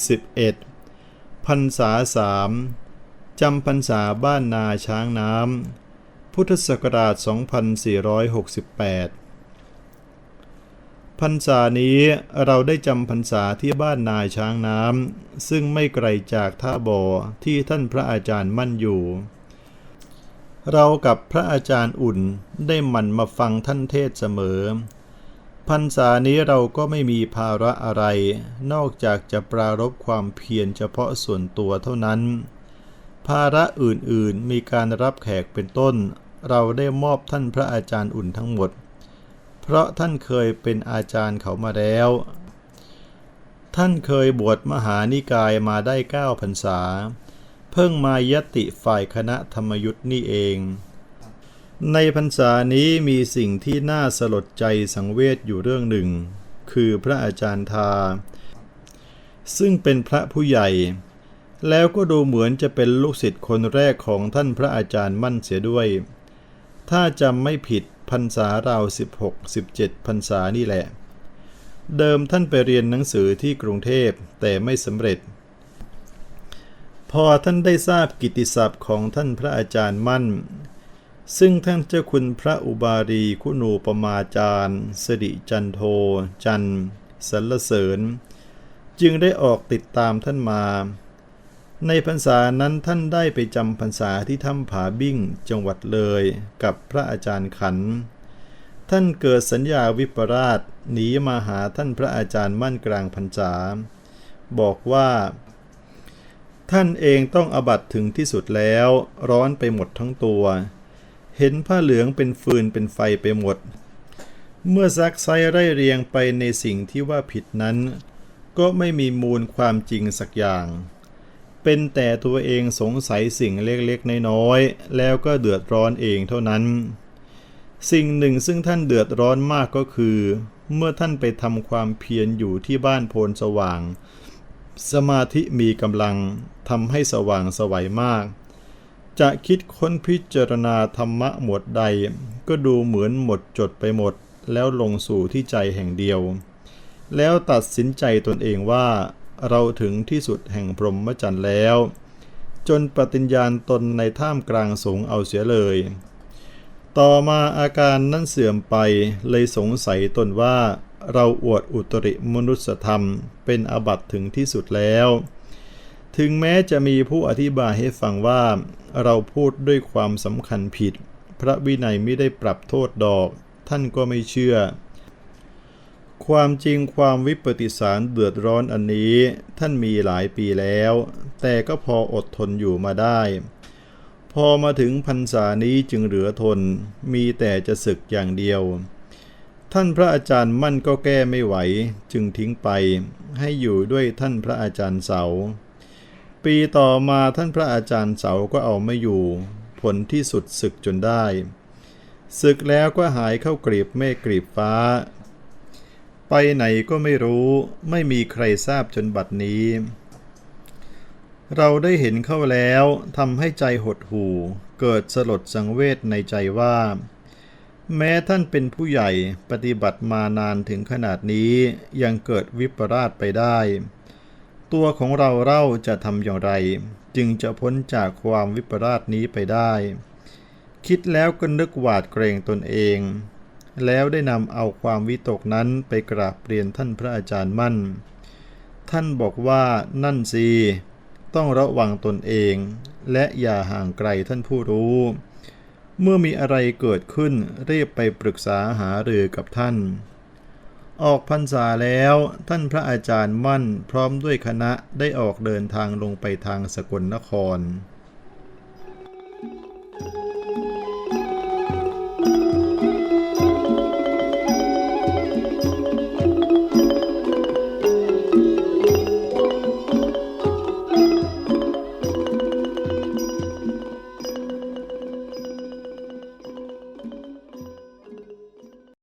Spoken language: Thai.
11. พรรษาสามจำพรรษาบ้านนาช้างน้ำ พุทธศักราช 2468 พรรษานี้เราได้จำพรรษาที่บ้านนาช้างน้ำ ซึ่งไม่ไกลจากท่าบ่อที่ท่านพระอาจารย์มั่นอยู่ เรากับพระอาจารย์อุ่นได้หมั่นมาฟังท่านเทศเสมอ พรรษานี้เราก็ไม่มีภาระอะไร นอกจากจะปรารบความเพียรเฉพาะส่วนตัวเท่านั้น ภาระอื่นๆมีการรับแขกเป็นต้น เราได้มอบท่านพระอาจารย์อุ่นทั้งหมด เพราะท่านเคยเป็นอาจารย์เขามาแล้ว ท่านเคยบวชมหานิกายมาได้เก้าพรรษา เพิ่งมายติฝ่ายคณะธรรมยุทธ์นี่เอง ในพรรษานี้มีสิ่งที่น่าสลดใจสังเวชอยู่เรื่องหนึ่ง คือพระอาจารย์ทา ซึ่งเป็นพระผู้ใหญ่ แล้วก็ดูเหมือนจะเป็นลูกศิษย์คนแรกของท่านพระอาจารย์มั่นเสียด้วย ถ้าจำไม่ผิดพรรษาราว16-17พรรษานี่แหละ เดิมท่านไปเรียนหนังสือที่กรุงเทพแต่ไม่สำเร็จ พอท่านได้ทราบกิตติศัพท์ของท่านพระอาจารย์มั่น ซึ่งท่านเจ้าคุณพระอุบารีคุณูปมาจารย์สริจันโท จันสรรเสริญ จึงได้ออกติดตามท่านมา ในพรรษานั้นท่านได้ไปจำพรรษาที่ถ้ำผาบิ้งจังหวัดเลยกับพระอาจารย์ขัน ท่านเกิดสัญญาวิปราชหนีมาหาท่านพระอาจารย์มั่นกลางพรรษา บอกว่า ท่านเองต้องอบัตถึงที่สุดแล้ว ร้อนไปหมดทั้งตัว เห็นผ้าเหลืองเป็นฟืนเป็นไฟไปหมด เมื่อซักไซไร่เรียงไปในสิ่งที่ว่าผิดนั้น ก็ไม่มีมูลความจริงสักอย่าง เป็นแต่ตัวเองสงสัยสิ่งเล็กๆน้อยๆแล้วก็เดือดร้อนเองเท่านั้น สิ่งหนึ่งซึ่งท่านเดือดร้อนมากก็คือ เมื่อท่านไปทำความเพียรอยู่ที่บ้านโพนสว่าง สมาธิมีกำลังทำให้สว่างสวัยมาก จะคิดค้นพิจารณาธรรมะหมวดใด ก็ดูเหมือนหมดจดไปหมด แล้วลงสู่ที่ใจแห่งเดียว แล้วตัดสินใจตนเองว่า เราถึงที่สุดแห่งพรหมจรรย์แล้ว จนปฏิญญาณตนในท่ามกลางสงเอาเสียเลย ต่อมาอาการนั้นเสื่อมไปเลยสงสัยตนว่า เราอวดอุตริมนุสธรรมเป็นอบัตถึงที่สุดแล้ว ถึงแม้จะมีผู้อธิบายให้ฟังว่า เราพูดด้วยความสำคัญผิด พระวินัยไม่ได้ปรับโทษดอก ท่านก็ไม่เชื่อ ความจริงความวิปฏิสารเดือดร้อนอันนี้ ท่านมีหลายปีแล้ว แต่ก็พออดทนอยู่มาได้ พอมาถึงพรรษานี้จึงเหลือทน มีแต่จะศึกอย่างเดียวท่านพระอาจารย์มั่นก็แก้ไม่ไหว จึงทิ้งไป ให้อยู่ด้วยท่านพระอาจารย์เสา ปีต่อมาท่านพระอาจารย์เสาก็เอาไม่อยู่ ผลที่สุดศึกจนได้ ศึกแล้วก็หายเข้ากรีบเมฆกรีบฟ้า ไปไหนก็ไม่รู้ ไม่มีใครทราบจนบัดนี้ เราได้เห็นเข้าแล้วทำให้ใจหดหู่ เกิดสลดสังเวชในใจว่า แม้ท่านเป็นผู้ใหญ่ปฏิบัติมานานถึงขนาดนี้ยังเกิดวิปราชไปได้ ตัวของเราเล่าจะทำอย่างไร จึงจะพ้นจากความวิปราชนี้ไปได้ คิดแล้วก็นึกหวาดเกรงตนเอง แล้วได้นำเอาความวิตกนั้นไปกราบเรียนท่านพระอาจารย์มั่น ท่านบอกว่านั่นสิต้องระวังตนเอง และอย่าห่างไกลท่านผู้รู้ เมื่อมีอะไรเกิดขึ้นรีบไปปรึกษาหารือกับท่าน ออกพรรษาแล้ว ท่านพระอาจารย์มั่นพร้อมด้วยคณะได้ออกเดินทางลงไปทางสกลนคร